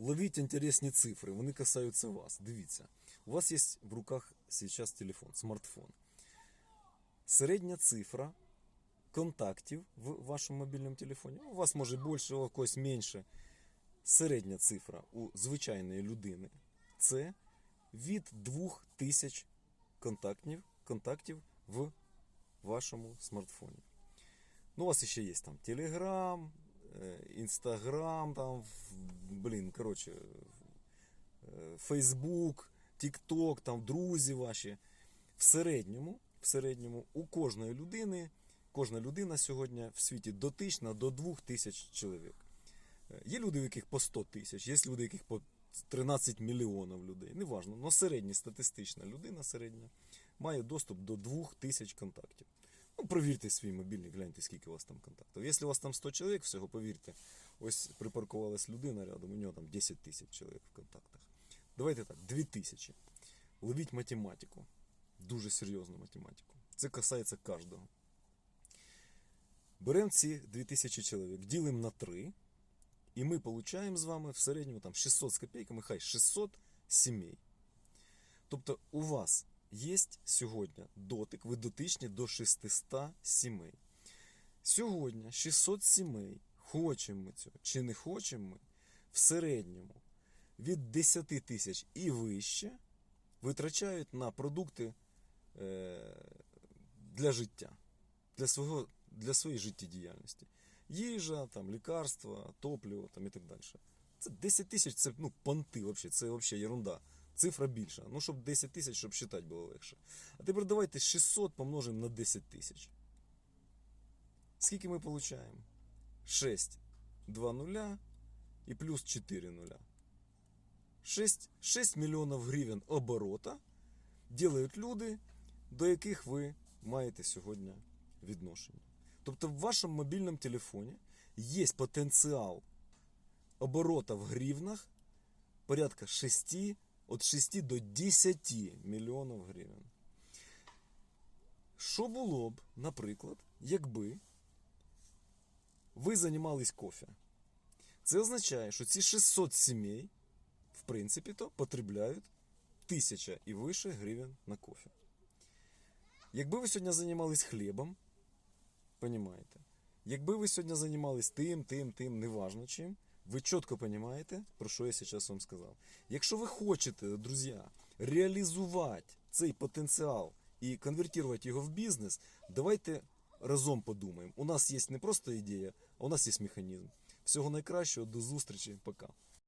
Ловіть інтересні цифри, вони касаються вас. Дивіться, у вас є в руках зараз телефон, смартфон. Середня цифра контактів в вашому мобільному телефоні. У вас може більше, у когось менше. Середня цифра у звичайної людини це від 2000 контактів, контактів в вашому смартфоні. Ну, у вас ще є там Telegram, Instagram, там, блін, коротше, Facebook, TikTok, там друзі ваші. В середньому, в середньому у кожної людини, кожна людина сьогодні в світі дотична до 2000 чоловік. Е, Є люди, у яких по 100 тисяч, є люди, у яких по 13 мільйонів людей. Неважно, але середньостатистична людина середня має доступ до 2000 контактів. Провірте свій мобільний, гляньте, скільки у вас там контактів. Якщо у вас там 100 чоловік, всього, повірте, ось припаркувалась людина рядом, у нього там 10 тисяч чоловік в контактах. Давайте так, 2000. Ловіть математику. Дуже серйозну математику. Це касається кожного. Беремо ці 2000 чоловік, ділимо на 3, і ми получаємо з вами в середньому там 600 з копійками, хай 600 сімей. Тобто у вас є сьогодні дотик, ви дотичні до 600 сімей. Сьогодні 600 сімей, хочемо ми цього чи не хочемо ми, в середньому від 10 тисяч і вище витрачають на продукти е, для життя, для, свого, для своєї життєдіяльності. Їжа, там, лікарства, топливо там, і так далі. Це 10 тисяч це ну, понти, вообще, це взагалі ерунда. Цифра більша. Ну, щоб 10 тисяч, щоб считати було легше. А тепер давайте 600 помножимо на 10 тисяч. Скільки ми получаємо? 6, 2 нуля і плюс 4 нуля. 6, 6 мільйонів гривень оборота ділають люди, до яких ви маєте сьогодні відношення. Тобто в вашому мобільному телефоні є потенціал оборота в гривнах порядка 6, від 6 до 10 мільйонів гривень. Що було б, наприклад, якби ви займались кофе? Це означає, що ці 600 сімей, в принципі, то потребляють 1000 і вище гривень на кофе. Якби ви сьогодні займались хлібом, Понімаєте? Якби ви сьогодні займались тим, тим, тим, неважно чим, ви чітко розумієте, про що я зараз вам сказав. Якщо ви хочете, друзі, реалізувати цей потенціал і конвертувати його в бізнес, давайте разом подумаємо. У нас є не просто ідея, а у нас є механізм. Всього найкращого, до зустрічі, пока.